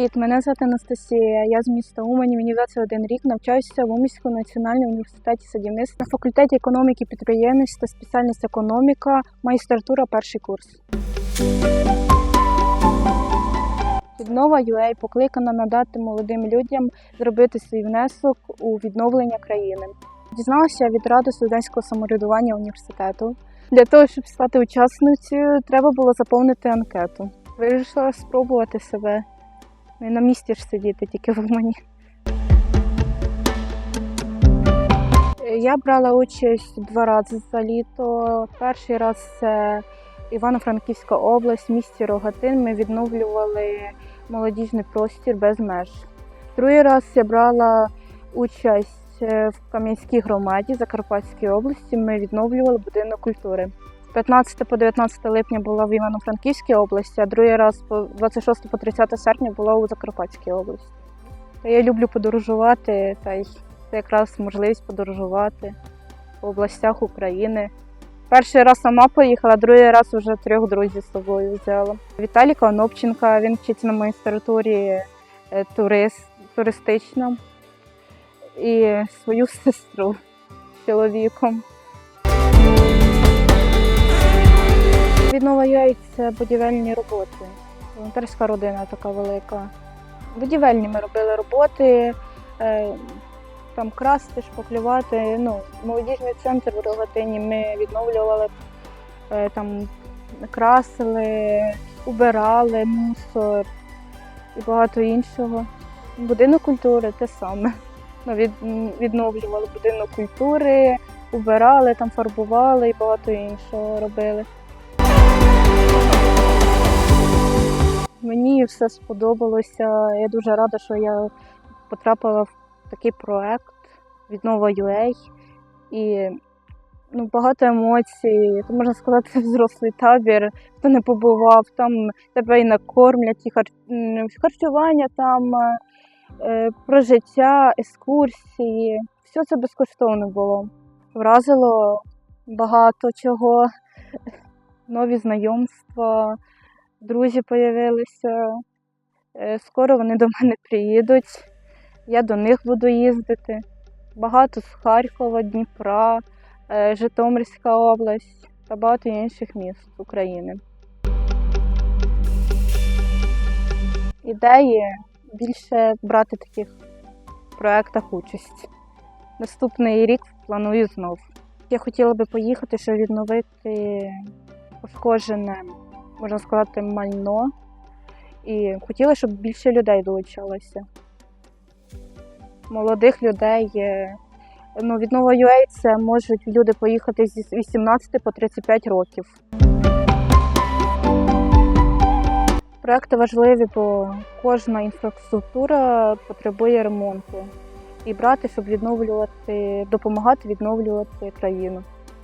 Привіт, мене звати Анастасія. Я з міста Умані. Мені 21 рік. Навчаюся в Уманському національному університеті садівництва на факультеті економіки підприємництва, спеціальність економіка, магістратура, перший курс. Віднова UA покликана надати молодим людям зробити свій внесок у відновлення країни. Дізналася від ради студентського самоврядування університету. Для того, щоб стати учасницею, треба було заповнити анкету. Вирішила спробувати себе. Не на місці ж сидіти, тільки в Умані. Я брала участь два рази за літо. Перший раз це Івано-Франківська область, місті Рогатин. Ми відновлювали молодіжний простір без меж. Другий раз я брала участь е, в Кам'янській громаді Закарпатської області. Ми відновлювали будинок культури. З 15 по 19 липня була в Івано-Франківській області, а другий раз по 26 по 30 серпня була у Закарпатській області. Я люблю подорожувати, та й це якраз можливість подорожувати по областях України. Перший раз сама поїхала, другий раз вже трьох друзів з собою взяла. Віталій Конопченка, він вчиться на магістратурі е, турист, туристична. І свою сестру чоловіком. Це будівельні роботи. Волонтерська родина така велика. Будівельні ми робили роботи, е, там красти, шпаклювати. Ну, молодіжний центр в Рогатині ми відновлювали, е, там красили, убирали мусор і багато іншого. Будинок культури те саме. Від, відновлювали будинок культури, убирали, там фарбували і багато іншого робили. Мені все сподобалося. Я дуже рада, що я потрапила в такий проект Віднова UA. І ну, багато емоцій. То можна сказати, взрослий табір. Хто не побував, там тебе і накормлять, і хар... харчування, там е, про життя, екскурсії. Все це безкоштовно було. Вразило багато чого, нові знайомства друзі появилися. Е, Скоро вони до мене приїдуть. Я до них буду їздити. Багато з Харкова, Дніпра, е, Житомирська область та багато інших міст України. Ідеї більше брати таких проєктах участь. Наступний рік планую знов. Я хотіла би поїхати, щоб відновити пошкоджене можна сказати, майно. І хотіла, щоб більше людей долучалося. Молодих людей. Ну, від Нова UA це можуть люди поїхати зі 18 по 35 років. Проекти важливі, бо кожна інфраструктура потребує ремонту. І брати, щоб відновлювати, допомагати відновлювати країну.